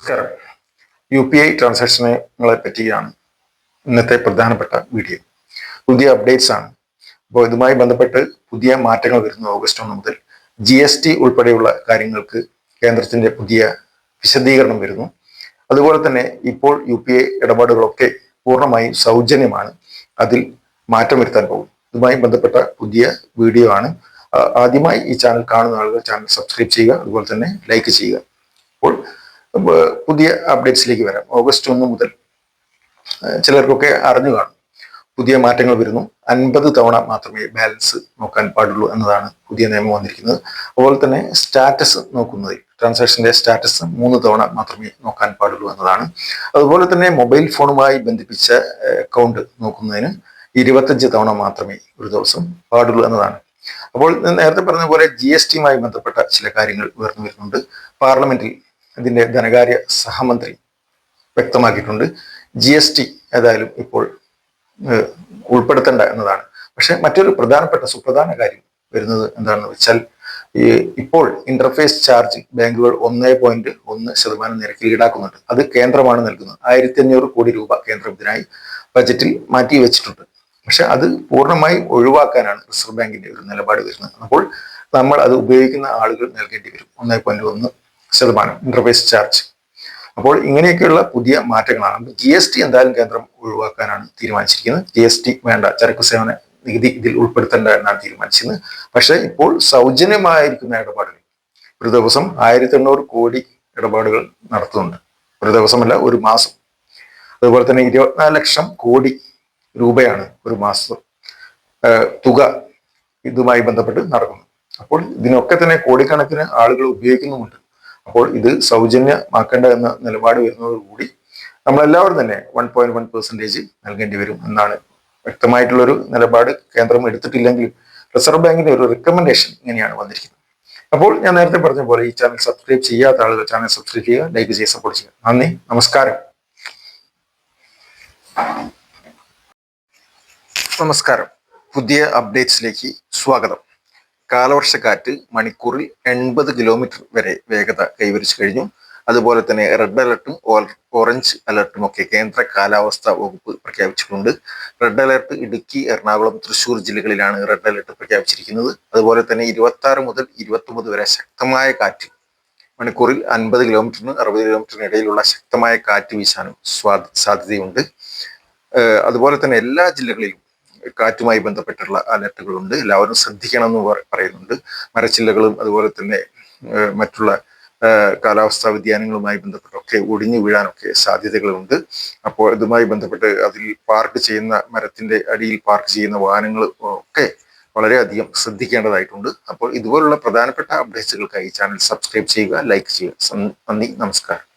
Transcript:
നമസ്കാരം. U P I ട്രാൻസാക്ഷനുകളെ പറ്റിയാണ് ഇന്നത്തെ പ്രധാനപ്പെട്ട വീഡിയോ. പുതിയ അപ്ഡേറ്റ്സ് ആണ് അപ്പോൾ ഇതുമായി ബന്ധപ്പെട്ട് പുതിയ മാറ്റങ്ങൾ വരുന്നു ഓഗസ്റ്റ് ഒന്ന് മുതൽ. ജി എസ് ടി ഉൾപ്പെടെയുള്ള കാര്യങ്ങൾക്ക് കേന്ദ്രത്തിന്റെ പുതിയ വിശദീകരണം വരുന്നു. അതുപോലെ തന്നെ ഇപ്പോൾ യു പി ഐ ഇടപാടുകളൊക്കെ പൂർണമായും സൗജന്യമാണ്. അതിൽ മാറ്റം വരുത്താൻ പോകും. ഇതുമായി ബന്ധപ്പെട്ട പുതിയ വീഡിയോ ആണ്. ആദ്യമായി ഈ ചാനൽ കാണുന്ന ആളുകൾ ചാനൽ സബ്സ്ക്രൈബ് ചെയ്യുക. അതുപോലെ തന്നെ ലൈക്ക് ചെയ്യുക. അപ്പോൾ പുതിയ അപ്ഡേറ്റ്സിലേക്ക് വരാം. ഓഗസ്റ്റ് ഒന്ന് മുതൽ ചിലർക്കൊക്കെ അറിഞ്ഞു കാണും. പുതിയ മാറ്റങ്ങൾ വരുന്നു. അൻപത് തവണ മാത്രമേ ബാലൻസ് നോക്കാൻ പാടുള്ളൂ എന്നതാണ് പുതിയ നിയമം വന്നിരിക്കുന്നത്. അതുപോലെ തന്നെ സ്റ്റാറ്റസ് നോക്കുന്നത് ട്രാൻസാക്ഷന്റെ സ്റ്റാറ്റസ് മൂന്ന് തവണ മാത്രമേ നോക്കാൻ പാടുള്ളൂ എന്നതാണ്. അതുപോലെ തന്നെ മൊബൈൽ ഫോണുമായി ബന്ധിപ്പിച്ച അക്കൗണ്ട് നോക്കുന്നതിന് ഇരുപത്തഞ്ച് തവണ മാത്രമേ ഒരു ദിവസം പാടുള്ളൂ എന്നതാണ്. അപ്പോൾ നേരത്തെ പറഞ്ഞ പോലെ ജി എസ് ടിയുമായി ബന്ധപ്പെട്ട ചില കാര്യങ്ങൾ ഉയർന്നു വരുന്നുണ്ട്. പാർലമെന്റിൽ ഇതിന്റെ ധനകാര്യ സഹമന്ത്രി വ്യക്തമാക്കിയിട്ടുണ്ട്. ജി എസ് ടി ഏതായാലും ഇപ്പോൾ ഉൾപ്പെടുത്തേണ്ട എന്നതാണ്. പക്ഷെ മറ്റൊരു പ്രധാനപ്പെട്ട സുപ്രധാന കാര്യം വരുന്നത് എന്താണെന്ന് വെച്ചാൽ ഇപ്പോൾ ഇന്റർഫേസ് ചാർജ് ബാങ്കുകൾ ഒന്നേ പോയിന്റ് ഒന്ന് ശതമാനം നിരക്കിൽ ഈടാക്കുന്നുണ്ട്. അത് കേന്ദ്രമാണ് നൽകുന്നത്. ആയിരത്തി അഞ്ഞൂറ് കോടി രൂപ കേന്ദ്രം ഇതിനായി ബജറ്റിൽ മാറ്റി വെച്ചിട്ടുണ്ട്. പക്ഷെ അത് പൂർണമായി ഒഴിവാക്കാനാണ് റിസർവ് ബാങ്കിന്റെ ഒരു നിലപാട് വരുന്നത്. അപ്പോൾ നമ്മൾ അത് ഉപയോഗിക്കുന്ന ആളുകൾ നൽകേണ്ടി വരും. ഒന്നേ പോയിന്റ് ഒന്ന് ശതമാനം ഇന്റർഫേസ് ചാർജ് അപ്പോൾ ഇങ്ങനെയൊക്കെയുള്ള പുതിയ മാറ്റങ്ങളാണ്. ജി എസ് ടി എന്തായാലും കേന്ദ്രം ഒഴിവാക്കാനാണ് തീരുമാനിച്ചിരിക്കുന്നത്. ജി എസ് ടി വേണ്ട ചരക്ക് സേവന നികുതി ഇതിൽ ഉൾപ്പെടുത്തേണ്ട എന്നാണ് തീരുമാനിച്ചിരുന്നത് പക്ഷേ ഇപ്പോൾ സൗജന്യമായിരിക്കുന്ന ഇടപാടുകൾ. ഒരു ദിവസം ആയിരത്തി എണ്ണൂറ് കോടി ഇടപാടുകൾ നടത്തുന്നുണ്ട്. ഒരു ദിവസമല്ല ഒരു മാസം. അതുപോലെ തന്നെ ഇരുപത്തിനാല് ലക്ഷം കോടി രൂപയാണ് ഒരു മാസം തുക ഇതുമായി ബന്ധപ്പെട്ട് നടക്കുന്നത്. അപ്പോൾ ഇതിനൊക്കെ തന്നെ കോടിക്കണക്കിന് ആളുകൾ ഉപയോഗിക്കുന്നുമുണ്ട്. അപ്പോൾ ഇത് സൗജന്യമാക്കേണ്ട എന്ന നിലപാട് വരുന്നതോടുകൂടി നമ്മളെല്ലാവരും തന്നെ വൺ പോയിന്റ് വൺ പെർസെന്റേജ് നൽകേണ്ടി വരും എന്നാണ് വ്യക്തമായിട്ടുള്ളൊരു നിലപാട്. കേന്ദ്രം എടുത്തിട്ടില്ലെങ്കിലും റിസർവ് ബാങ്കിന്റെ ഒരു റെക്കമെൻഡേഷൻ ഇങ്ങനെയാണ് വന്നിരിക്കുന്നത്. അപ്പോൾ ഞാൻ നേരത്തെ പറഞ്ഞ പോലെ ഈ ചാനൽ സബ്സ്ക്രൈബ് ചെയ്യാത്ത ആളുകൾ ചാനൽ സബ്സ്ക്രൈബ് ചെയ്യുക ലൈക്ക് ചെയ്യുക സപ്പോർട്ട് ചെയ്യുക. നന്ദി നമസ്കാരം. നമസ്കാരം. പുതിയ അപ്ഡേറ്റ്സിലേക്ക് സ്വാഗതം. കാലവർഷക്കാറ്റ് മണിക്കൂറിൽ എൺപത് കിലോമീറ്റർ വരെ വേഗത കൈവരിച്ചു കഴിഞ്ഞു. അതുപോലെ തന്നെ റെഡ് അലർട്ടും ഓറഞ്ച് അലർട്ടും ഒക്കെ കേന്ദ്ര കാലാവസ്ഥാ വകുപ്പ് പ്രഖ്യാപിച്ചിട്ടുണ്ട്. റെഡ് അലർട്ട് ഇടുക്കി എറണാകുളം തൃശൂർ ജില്ലകളിലാണ് റെഡ് അലർട്ട് പ്രഖ്യാപിച്ചിരിക്കുന്നത്. അതുപോലെ തന്നെ ഇരുപത്തി മുതൽ ഇരുപത്തൊമ്പത് വരെ ശക്തമായ കാറ്റ് മണിക്കൂറിൽ അൻപത് കിലോമീറ്ററിന് അറുപത് കിലോമീറ്ററിന് ഇടയിലുള്ള ശക്തമായ കാറ്റ് വീശാനും സാധ്യതയുണ്ട്. അതുപോലെ തന്നെ എല്ലാ ജില്ലകളിലും കാറ്റുമായി ബന്ധപ്പെട്ടുള്ള അലർട്ടുകളുണ്ട്. എല്ലാവരും ശ്രദ്ധിക്കണം എന്ന് പറയുന്നുണ്ട്. മരച്ചില്ലകളും അതുപോലെ തന്നെ മറ്റുള്ള കാലാവസ്ഥാ വ്യതിയാനങ്ങളുമായി ബന്ധപ്പെട്ടൊക്കെ ഒടിഞ്ഞു വീഴാനൊക്കെ സാധ്യതകളുണ്ട്. അപ്പോൾ ഇതുമായി ബന്ധപ്പെട്ട് അതിൽ പാർക്ക് ചെയ്യുന്ന മരത്തിന്റെ അടിയിൽ പാർക്ക് ചെയ്യുന്ന വാഹനങ്ങൾ ഒക്കെ വളരെയധികം ശ്രദ്ധിക്കേണ്ടതായിട്ടുണ്ട്. അപ്പോൾ ഇതുപോലുള്ള പ്രധാനപ്പെട്ട അപ്ഡേറ്റ്സുകൾക്കായി ചാനൽ സബ്സ്ക്രൈബ് ചെയ്യുക ലൈക്ക് ചെയ്യുക. നന്ദി നമസ്കാരം.